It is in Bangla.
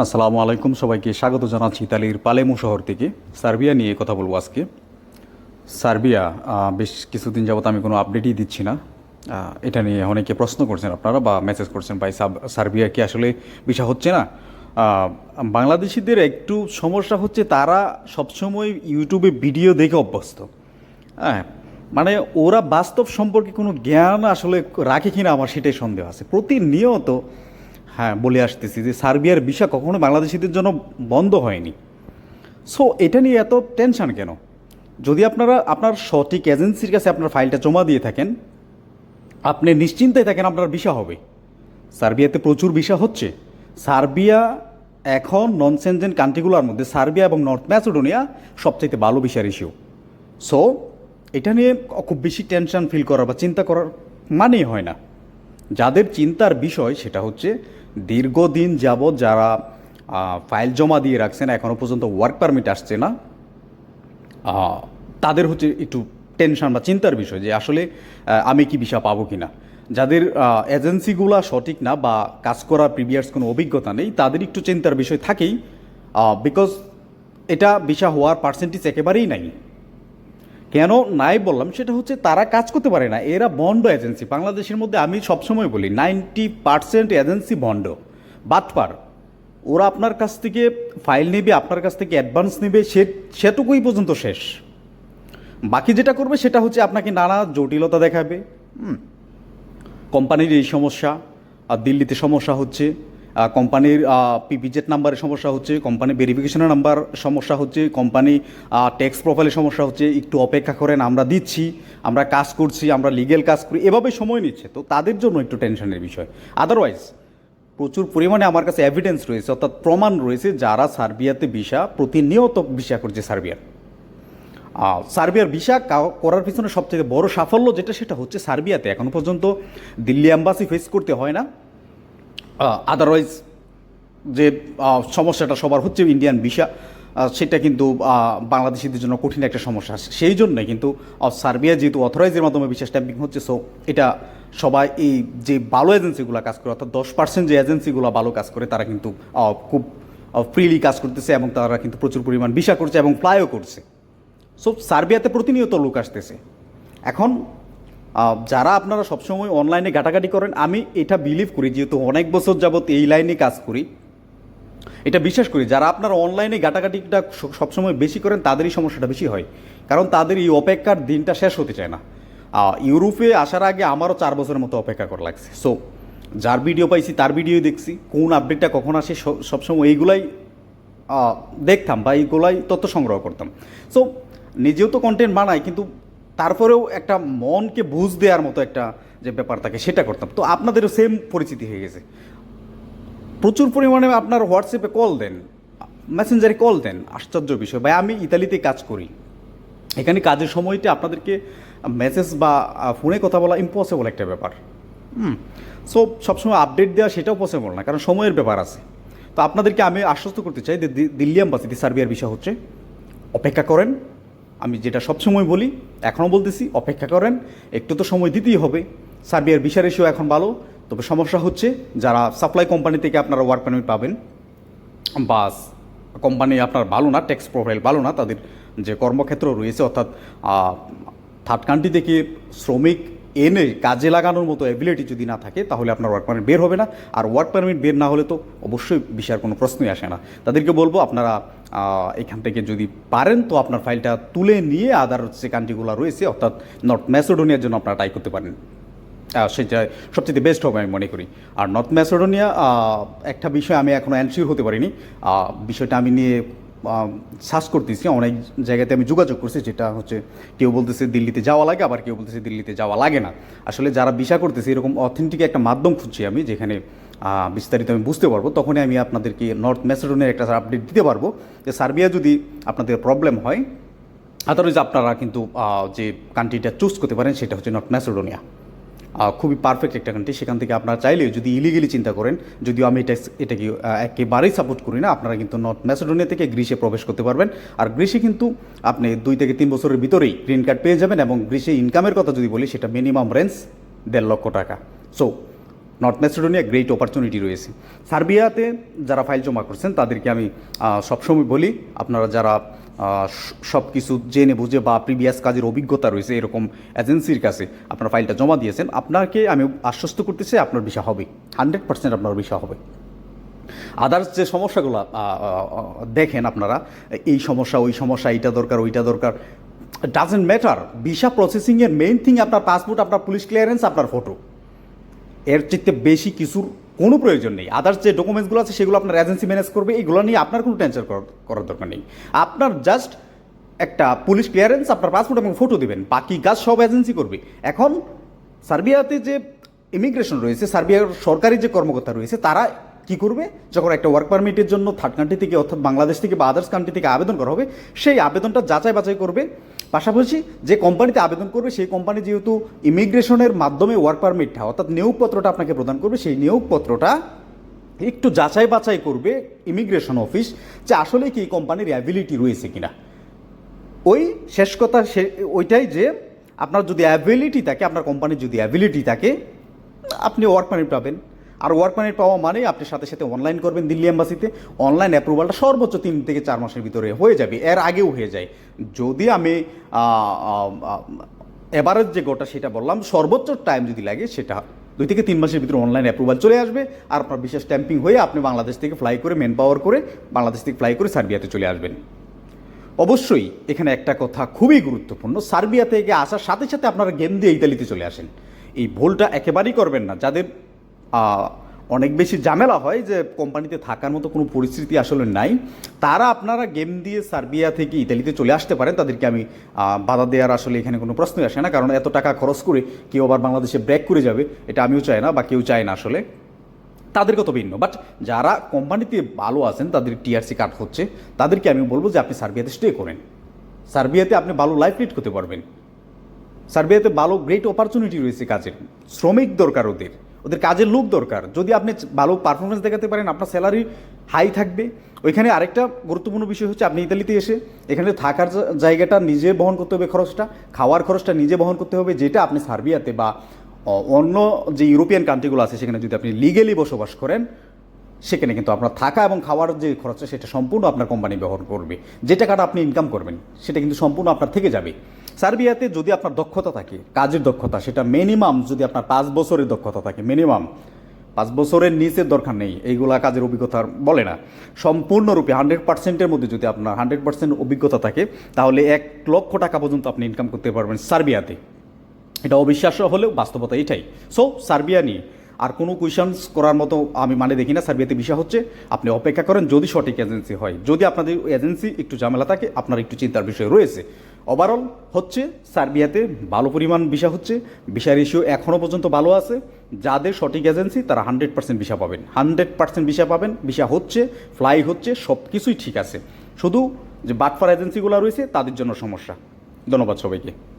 আসসালামু আলাইকুম, সবাইকে স্বাগত জানাচ্ছি ইতালির পালেমু শহর থেকে। সার্বিয়া নিয়ে কথা বলব আজকে। সার্বিয়া বেশ কিছুদিন যাবত আমি কোনো আপডেটই দিচ্ছি না। এটা নিয়ে অনেকে প্রশ্ন করছেন আপনারা বা মেসেজ করছেন, ভাই সার্বিয়া কি আসলে বিষয় হচ্ছে না? বাংলাদেশিদের একটু সমস্যা হচ্ছে তারা সবসময় ইউটিউবে ভিডিও দেখে অভ্যস্ত। হ্যাঁ মানে ওরা বাস্তব সম্পর্কে কোনো জ্ঞান আসলে রাখে কিনা আমার সেটাই সন্দেহ আছে। প্রতিনিয়ত হ্যাঁ বলে আসতেছি যে সার্বিয়ার ভিসা কখনো বাংলাদেশিদের জন্য বন্ধ হয়নি। সো এটা নিয়ে এত টেনশন কেন? যদি আপনারা, আপনার সঠিক এজেন্সির কাছে আপনার ফাইলটা জমা দিয়ে থাকেন, আপনি নিশ্চিন্তায় থাকেন আপনার ভিসা হবে। সার্বিয়াতে প্রচুর ভিসা হচ্ছে। সার্বিয়া এখন নন সেনজেন কান্ট্রিগুলোর মধ্যে সার্বিয়া এবং নর্থ ম্যাসেডোনিয়া সবচাইতে ভালো ভিসার ইস্যু সো এটা নিয়ে খুব বেশি টেনশন ফিল করার বা চিন্তা করার মানেই হয় না। যাদের চিন্তার বিষয় সেটা হচ্ছে দীর্ঘদিন যাবৎ যারা ফাইল জমা দিয়ে রাখছেন এখনও পর্যন্ত ওয়ার্ক পারমিট আসছে না তাদের হচ্ছে একটু টেনশন বা চিন্তার বিষয় যে আসলে আমি কি ভিসা পাবো কি না যাদের এজেন্সিগুলো সঠিক না বা কাজ করার প্রিভিয়াস কোনো অভিজ্ঞতা নেই, তাদের একটু চিন্তার বিষয় থাকেই বিকজ এটা ভিসা হওয়ার পার্সেন্টেজ একেবারেই নাই। কেন নাই বললাম, সেটা হচ্ছে তারা কাজ করতে পারে না। এরা বন্ড এজেন্সি। বাংলাদেশের মধ্যে আমি সবসময় বলি, নাইনটি পার্সেন্ট এজেন্সি বন্ড। বাটপার ওরা আপনার কাছ থেকে ফাইল নেবে, আপনার কাছ থেকে অ্যাডভান্স নেবে, সে, সেটুকুই পর্যন্ত শেষ। বাকি যেটা করবে, সেটা হচ্ছে আপনাকে নানা জটিলতা দেখাবে। কোম্পানির এই সমস্যা, আর দিল্লিতে সমস্যা হচ্ছে। কোম্পানির পিপিজেট নাম্বারের সমস্যা হচ্ছে কোম্পানি ভেরিফিকেশনের নাম্বার সমস্যা হচ্ছে কোম্পানি ট্যাক্স প্রোফাইলের সমস্যা হচ্ছে, একটু অপেক্ষা করেন, আমরা দিচ্ছি, আমরা কাজ করছি, আমরা লিগেল কাজ করি, এভাবে সময় নিচ্ছে। তো তাদের জন্য একটু টেনশনের বিষয়। আদারওয়াইজ প্রচুর পরিমাণে আমার কাছে এভিডেন্স রয়েছে, অর্থাৎ প্রমাণ রয়েছে যারা সার্বিয়াতে ভিসা, প্রতিনিয়ত ভিসা করছে সার্বিয়ার। সার্বিয়ার ভিসা করার পিছনে সবথেকে বড় সাফল্য যেটা, সেটা হচ্ছে সার্বিয়াতে। এখনও পর্যন্ত দিল্লি অ্যাম্বাসি ফেস করতে হয় না। আদারওয়াইজ যে সমস্যাটা সবার হচ্ছে ইন্ডিয়ান ভিসা সেটা কিন্তু বাংলাদেশিদের জন্য কঠিন একটা সমস্যা সেই জন্য কিন্তু সার্বিয়া যেহেতু অথরাইজের মাধ্যমে ভিসা স্ট্যাম্পিং হচ্ছে সো এটা সবাই এই যে ভালো এজেন্সিগুলো কাজ করে, অর্থাৎ দশ পার্সেন্ট যে এজেন্সিগুলো ভালো কাজ করে, তারা কিন্তু খুব ফ্রিলি কাজ করতেছে এবং তারা কিন্তু প্রচুর পরিমাণ ভিসা করছে এবং ফ্লাইও করছে। সো সার্বিয়াতে প্রতিনিয়ত লোক আসতেছে। এখন যারা আপনারা সবসময় অনলাইনে ঘাটাঘাটি করেন, আমি এটা বিলিভ করি, যেহেতু অনেক বছর যাবত এই লাইনে কাজ করি। এটা বিশ্বাস করি, যারা আপনারা অনলাইনে ঘাটাঘাটিটা সবসময় বেশি করেন, তাদেরই সমস্যাটা বেশি হয়। কারণ তাদের এই অপেক্ষার দিনটা শেষ হতে চায় না। ইউরোপে আসার আগে আমারও চার বছরের মতো অপেক্ষা করা লাগছে। সো যার ভিডিও পাইছি, তার ভিডিও দেখছি, কোন আপডেটটা কখন আসে সবসময় এইগুলাই দেখতাম বা এইগুলাই তথ্য সংগ্রহ করতাম। সো নিজেও তো কন্টেন্ট বানাই, কিন্তু তারপরেও একটা মনকে বুঝ দেওয়ার মতো একটা যে ব্যাপার থাকে, সেটা করতাম। তো আপনাদেরও সেম পরিচিতি হয়ে গেছে। প্রচুর পরিমাণে আপনার হোয়াটসঅ্যাপে কল দেন মেসেঞ্জারে কল দেন, আশ্চর্য বিষয়। ভাই, আমি ইতালিতে কাজ করি। এখানে কাজের সময়টা আপনাদেরকে মেসেজ বা ফোনে কথা বলা ইম্পসিবল একটা ব্যাপার। হুম। সো সবসময় আপডেট দেওয়া সেটাও পসিবল না, কারণ সময়ের ব্যাপার আছে। তো আপনাদেরকে আমি আশ্বস্ত করতে চাই দিল্লি অ্যাম্বাসিতে সার্বিয়ার বিষয় হচ্ছে, অপেক্ষা করেন। আমি যেটা সবসময় বলি, এখনও বলতেছি, অপেক্ষা করেন, একটু তো সময় দিতেই হবে। সার্বিয়ার ভিসা রেশিও এখন ভালো, তবে সমস্যা হচ্ছে যারা সাপ্লাই কোম্পানি থেকে আপনারা ওয়ার্ক পারমিট পাবেন বাস কোম্পানি আপনার ভালো না ট্যাক্স প্রোফাইল ভালো না, তাদের যে কর্মক্ষেত্র রয়েছে, অর্থাৎ থার্ড কান্ট্রি থেকে শ্রমিক এনে কাজে লাগানোর মতো অ্যাবিলিটি যদি না থাকে, তাহলে আপনার ওয়ার্ক পারমিট বের হবে না। আর ওয়ার্ক পারমিট বের না হলে তো অবশ্যই বিষয়ের কোনো প্রশ্নই আসে না। তাদেরকে বলব, আপনারা এখান থেকে যদি পারেন, তো আপনার ফাইলটা তুলে নিয়ে আদার যে কান্ট্রিগুলো রয়েছে, অর্থাৎ নর্থ ম্যাসেডোনিয়ার জন্য আপনারা ট্রাই করতে পারেন। সেটা সবচেয়ে বেস্ট হবে আমি মনে করি। আর নর্থ ম্যাসেডোনিয়া একটা বিষয় আমি এখনও অ্যানসিওর হতে পারিনি। বিষয়টা আমি নিয়ে সার্চ করতেছি, অনেক জায়গাতে আমি যোগাযোগ করছি, যেটা হচ্ছে কেউ বলতেছে দিল্লিতে যাওয়া লাগে, আবার কেউ বলতেছে দিল্লিতে যাওয়া লাগে না। আসলে যারা ভিসা করতেছে, এরকম অথেন্টিক একটা মাধ্যম খুঁজছি আমি, যেখানে বিস্তারিত আমি বুঝতে পারব, তখনই আমি আপনাদেরকে নর্থ ম্যাসেডোনিয়ার একটা আপডেট দিতে পারব, যে সার্বিয়া যদি আপনাদের প্রবলেম হয় আদারওয়াইজ আপনারা কিন্তু যে কান্ট্রিটা চুজ করতে পারেন, সেটা হচ্ছে নর্থ ম্যাসেডোনিয়া খুবই পারফেক্ট একটা কান্ট্রি সেখান থেকে আপনারা চাইলেও যদি ইলিগেলি চিন্তা করেন, যদিও আমি এটা এটাকে একেবারেই সাপোর্ট করি না, আপনারা কিন্তু নর্থ ম্যাসেডোনিয়া থেকে গ্রিসে প্রবেশ করতে পারবেন। আর গ্রিসে কিন্তু আপনি দুই থেকে তিন বছরের ভিতরেই গ্রিন কার্ড পেয়ে যাবেন এবং গ্রিসে ইনকামের কথা যদি বলি, সেটা মিনিমাম রেঞ্জ দেড় লক্ষ টাকা। So North Macedonia great opportunity রয়েছে। সার্বিয়াতে যারা ফাইল জমা করছেন, তাদেরকে আমি সবসময় বলি, আপনারা যারা সব কিছু জেনে বুঝে বা প্রিভিয়াস কাজের অভিজ্ঞতা রয়েছে এরকম এজেন্সির কাছে আপনার ফাইলটা জমা দিয়েছেন, আপনাকে আমি আশ্বস্ত করতেছি আপনার বিষয় হবে। হান্ড্রেড পার্সেন্ট আপনার বিষয় হবে। আদার্স যে সমস্যাগুলো দেখেন আপনারা, এই সমস্যা, ওই সমস্যা, এইটা দরকার, ওইটা দরকার। ডাজেন্ট ম্যাটার ভিসা প্রসেসিংয়ের মেইন থিং আপনার পাসপোর্ট আপনার পুলিশ ক্লিয়ারেন্স আপনার ফটো এর চেয়ে বেশি কিছুর কোনো প্রয়োজন নেই। আদার্স যে ডকুমেন্টসগুলো আছে, সেগুলো আপনার এজেন্সি ম্যানেজ করবে এইগুলো নিয়ে আপনার কোনো টেনশন করার দরকার নেই। আপনার জাস্ট একটা পুলিশ ক্লিয়ারেন্স আপনার পাসপোর্ট এবং ফটো দেবেন। বাকি গাছ সব এজেন্সি করবে। এখন সার্বিয়াতে যে ইমিগ্রেশন রয়েছে, সার্বিয়ার সরকারি যে কর্মকর্তা রয়েছে, তারা কি করবে? যখন একটা ওয়ার্ক পারমিটের জন্য থার্ড কান্ট্রি থেকে অর্থাৎ বাংলাদেশ থেকে বা আদার্স কান্ট্রি থেকে আবেদন করা হবে, সেই আবেদনটা যাচাই বাছাই করবে। পাশাপাশি যে কোম্পানিতে আবেদন করবে, সেই কোম্পানি যেহেতু ইমিগ্রেশনের মাধ্যমে ওয়ার্ক পারমিটটা অর্থাৎ নিয়োগপত্রটা আপনাকে প্রদান করবে, সেই নিয়োগপত্রটা একটু যাচাই বাছাই করবে ইমিগ্রেশন অফিস যে আসলে কি এই কোম্পানির অ্যাবিলিটি রয়েছে কিনা। ওই শেষ কথা, সে, ওইটাই যে আপনার যদি অ্যাবিলিটি থাকে, আপনার কোম্পানির যদি অ্যাবিলিটি থাকে, আপনি ওয়ার্ক পারমিট পাবেন। আর ওয়ার্ক পারমিট পাওয়া মানে আপনি সাথে সাথে অনলাইন করবেন দিল্লি এম্বাসিতে অনলাইন অ্যাপ্রুভালটা সর্বোচ্চ তিন থেকে চার মাসের ভিতরে হয়ে যাবে, এর আগেও হয়ে যায়। যদি আমি এবারের যে গোটা সেটা বললাম, সর্বোচ্চ টাইম যদি লাগে সেটা দুই থেকে তিন মাসের ভিতরে অনলাইন অ্যাপ্রুভাল চলে আসবে। আর আপনার বিশেষ স্ট্যাম্পিং হয়ে আপনি বাংলাদেশ থেকে ফ্লাই করে মেন পাওয়ার করে বাংলাদেশ থেকে ফ্লাই করে সার্বিয়াতে চলে আসবেন। অবশ্যই এখানে একটা কথা খুবই গুরুত্বপূর্ণ সার্বিয়া থেকে আসার সাথে সাথে আপনারা গেম দিয়ে ইতালিতে চলে আসেন। এই ভুলটা একেবারেই করবেন না। যাদের অনেক বেশি ঝামেলা হয় যে কোম্পানিতে থাকার মতো কোনো পরিস্থিতি আসলে নাই। তারা আপনারা গেম দিয়ে সার্বিয়া থেকে ইতালিতে চলে আসতে পারেন, তাদেরকে আমি বাধা দেওয়ার আসলে এখানে কোনো প্রশ্নই আসে না, কারণ এত টাকা খরচ করে কেউ আবার বাংলাদেশে ব্রেক করে যাবে, এটা আমিও চাই না বা কেউ চায় না আসলে। তাদের কত ভিন্ন বাট যারা কোম্পানিতে ভালো আছেন, তাদের টিআরসি কার্ড হচ্ছে, তাদেরকে আমি বলব যে আপনি সার্বিয়াতে স্টে করেন। সার্বিয়াতে আপনি ভালো লাইফ লিড করতে পারবেন। সার্বিয়াতে ভালো গ্রেট অপরচুনিটি রয়েছে কাজের, শ্রমিক দরকার ওদের। ওদের কাজের লোক দরকার। যদি আপনি ভালো পারফরমেন্স দেখাতে পারেন, আপনার স্যালারি হাই থাকবে। ওইখানে আরেকটা গুরুত্বপূর্ণ বিষয় হচ্ছে, আপনি ইতালিতে এসে এখানে থাকার জায়গাটা নিজে বহন করতে হবে খরচটা, খাওয়ার খরচটা নিজে বহন করতে হবে, যেটা আপনি সার্বিয়াতে বা অন্য যে ইউরোপিয়ান কান্ট্রিগুলো আছে, সেখানে যদি আপনি লিগেলি বসবাস করেন, সেখানে কিন্তু আপনার থাকা এবং খাওয়ার যে খরচটা, সেটা সম্পূর্ণ আপনার কোম্পানি ব্যবহার করবে। যে টাকাটা আপনি ইনকাম করবেন, সেটা কিন্তু সম্পূর্ণ আপনার থেকে যাবে। সার্বিয়াতে যদি আপনার দক্ষতা থাকে, কাজের দক্ষতা, সেটা মিনিমাম যদি আপনার পাঁচ বছরের দক্ষতা থাকে মিনিমাম পাঁচ বছরের নিচের দরকার নেই, এইগুলা কাজের অভিজ্ঞতা বলে না। সম্পূর্ণরূপে হান্ড্রেড পার্সেন্টের মধ্যে যদি আপনার হান্ড্রেড পার্সেন্ট অভিজ্ঞতা থাকে, তাহলে এক লক্ষ টাকা পর্যন্ত আপনি ইনকাম করতে পারবেন সার্বিয়াতে। এটা অবিশ্বাস্য হলেও বাস্তবতা এটাই। সো সার্বিয়া নিয়ে আর কোনো কুয়েশনস করার মতো আমি মানে দেখি না, সার্বিয়াতে বিষয় হচ্ছে, আপনি অপেক্ষা করেন যদি সঠিক এজেন্সি হয়। যদি আপনাদের এজেন্সি একটু ঝামেলা থাকে, আপনার একটু চিন্তার বিষয় রয়েছে। ওভারঅল হচ্ছে সার্বিয়াতে ভালো পরিমাণ ভিসা হচ্ছে। ভিসা রেশিও এখনও পর্যন্ত ভালো আছে। যাদের সঠিক এজেন্সি তারা হান্ড্রেড পার্সেন্ট ভিসা পাবেন। হান্ড্রেড পার্সেন্ট ভিসা পাবেন, ভিসা হচ্ছে ফ্লাই হচ্ছে সব কিছুই ঠিক আছে। শুধু যে বাটফার এজেন্সিগুলো রয়েছে, তাদের জন্য সমস্যা। ধন্যবাদ সবাইকে।